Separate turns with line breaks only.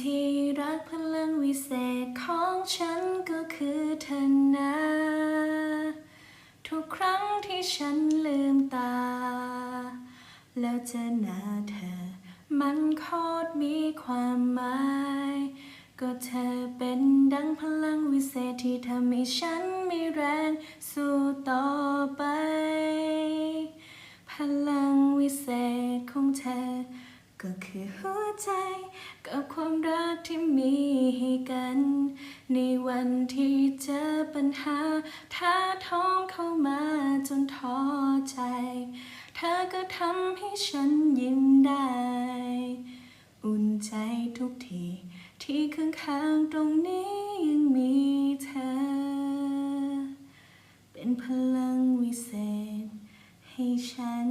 ที่รักพลังวิเศษของฉันก็คือเธอนะ ทุกครั้งที่ฉันลืมตา แล้วเจอหน้าเธอ มันโคตรมีความหมาย ก็เธอเป็นดังพลังวิเศษที่ทำให้ฉันมีแรงสู้ต่อไป พลังวิเศษของเธอ ก็คือหัวใจ กับความรักที่มีให้กัน ในวันที่เจอปัญหา ถ้าท้องเข้ามาจนท้อใจ เธอก็ทำให้ฉันยิ้มได้ อุ่นใจทุกที ที่ข้างๆตรงนี้ยังมีเธอ เป็นพลังวิเศษให้ฉัน